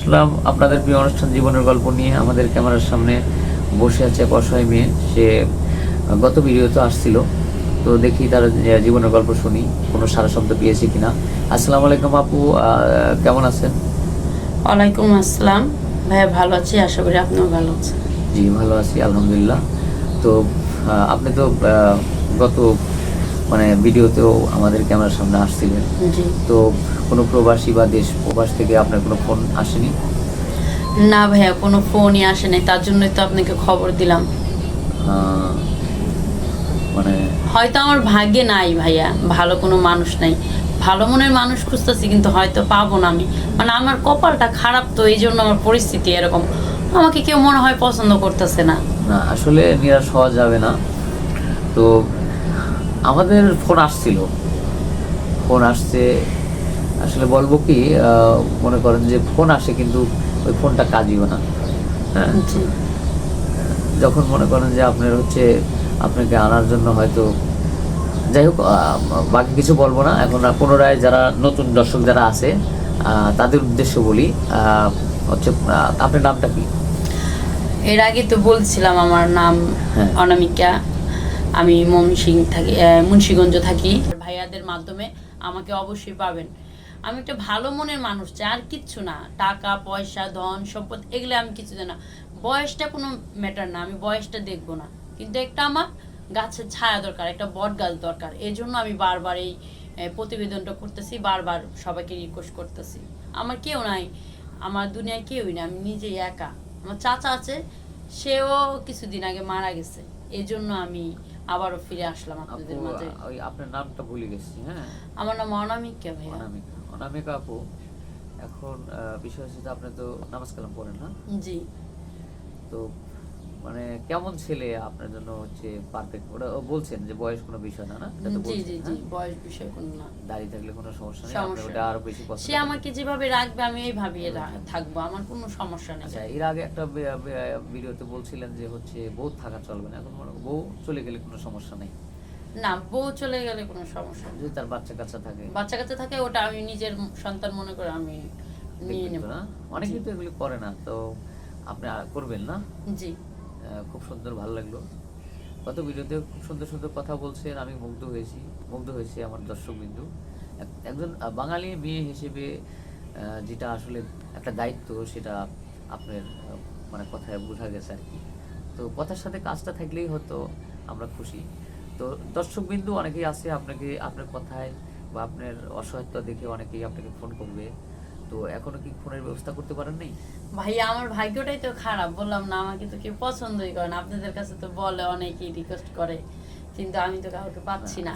আসলাম আপনাদের প্রিয় অনুষ্ঠান জীবনের গল্প নিয়ে আমাদের ক্যামেরার সামনে বসে আছে এক অসহায় মেয়ে। সে গত ভিডিওতে আসছিল। তো দেখি তার জীবনের গল্প শুনি কোনো সারা শব্দ পেয়েছি কিনা। আসসালামু আলাইকুম আপু কেমন আছেন? ওয়ালাইকুম আসসালাম। ভাইয়া ভালো আছি আশা করি আপনিও ভালো আছেন। জি ভালো আছি আলহামদুলিল্লাহ। তো আপনি তো গত মানে ভিডিওতেও আমাদের ক্যামেরার সামনে আসছিলেন। তো কোনো প্রবাসী বা দেশ প্রবাস থেকে আপনার কোনো ফোন আসেনি? না ভাইয়া কোনো ফোনই আসে নাই তার জন্যই তো আপনাকে খবর দিলাম। মানে হয়তো আমার ভাগ্যে নাই ভাইয়া ভালো কোনো মানুষ নাই। ভালো মনের মানুষ খুঁজতেছি কিন্তু হয়তো পাবো না আমি। মানে আমার কপালটা খারাপ তো এই জন্য আমার পরিস্থিতি এরকম। আমাকে কেউ মনে হয় পছন্দ করতেছে না। না আসলে নিরাশ হওয়া যাবে না। তো আমাদের ফোন আসছিল। ফোন আসছে আসলে বলব কি মনে করেন যে ফোন আসে কিন্তু ওই ফোনটা কাজিও না। হ্যাঁ? যখন মনে করেন যে আপনার হচ্ছে আপনাকে আনার জন্য হয়তো যাই হোক বাকি কিছু বলব না। এখন পুনরায় যারা নতুন দর্শক যারা আছে তাদের উদ্দেশ্য বলি হচ্ছে আপনার নামটা কি? এর আগে তো বলছিলাম আমার নাম হ্যাঁ। অনামিকা। আমি ময়মনসিং থাকি মুন্সিগঞ্জ থাকি। ভাইয়াদের মাধ্যমে আমাকে অবশ্যই পাবেন। আমি একটা ভালো মনের মানুষ চাই আর কিচ্ছু না। টাকা, পয়সা, ধন, সম্পদ, এগুলো আমি কিছু না। বয়সটা কোনো ম্যাটার না, আমি বয়সটা দেখব না। কিন্তু একটা আমার গাছের ছায়া দরকার, একটা বট গাছ দরকার। এই জন্য আমি বারবার এই প্রতিবেদনটা করতেছি, বারবার সবাইকে রিকোয়েস্ট করতেছি। আমার কেউ নাই, আমার দুনিয়ায় কেউই না, আমি নিজেই একা। আমার চাচা আছে, সেও কিছুদিন আগে মারা গেছে। এই জন্য আমি আবারও ফিরে আসলাম আপনাদের মাঝে। ওই আপনার নামটা ভুলে গেছি হ্যাঁ? আমার নাম অনামিকা ভাইয়া। অনামিকা অনামিকা আপু। এখন বিষয় হচ্ছে আপনি তো নামাজ কালাম পড়েন না? জি। তো মানে কেমন ছেলে আপনার জন্য হচ্ছে পারফেক্ট ওটা ও বলছেন যে বয়স কোনো বিষয় না না? জি জি জি হ্যাঁ? বয়স বিষয় কোনো না। দাঁড়িয়ে থাকলে কোনো সমস্যা নেই আপনি ওটা আরও বেশি পছন্দ সে আমাকে যেভাবে রাখবে আমি এইভাবেই থাকব আমার কোনো সমস্যা নেই। আচ্ছা এর আগে একটা ভিডিওতে বলছিলেন যে হচ্ছে বউ থাকা চলবে না এখন মনে বউ চলে গেলে কোনো সমস্যা নেই? না বউ চলে গেলে কোনো সমস্যা নেই। যদি তার বাচ্চা কাচ্চা থাকে? বাচ্চা কাচ্চা থাকে ওটা আমি নিজের সন্তান মনে করে আমি নিয়ে নেব। তো না? অনেকে তো এগুলো করে না তো আপনি করবেন না? জি। খুব সুন্দর, ভালো লাগল। কত ভিডিওতে খুব সুন্দর সুন্দর কথা বলছেন, আমি মুগ্ধ হয়েছি, মুগ্ধ হয়েছে আমার দর্শক বিন্দু একজন বাঙালি মেয়ে হিসেবে যেটা আসলে একটা দায়িত্ব, সেটা আপনার মানে কথায় বোঝা গেছে আর কি। তো কথার সাথে কাজটা থাকলেই হয়তো আমরা খুশি। তো দর্শক বিন্দু অনেকেই আছে, আপনাকে, আপনার কথায় বা আপনার অসহায়তা দেখে অনেকেই আপনাকে ফোন করবে। তো এখনও কি ফোনের ব্যবস্থা করতে পারেন নাই? ভাই আমার ভাগ্যটাই তো খারাপ, বললাম না, আমাকে তো কেউ পছন্দই করে না। আপনাদের কাছে তো বলে অনেকেই রিকোয়েস্ট করে, কিন্তু আমি তো কাউকে পাচ্ছি না।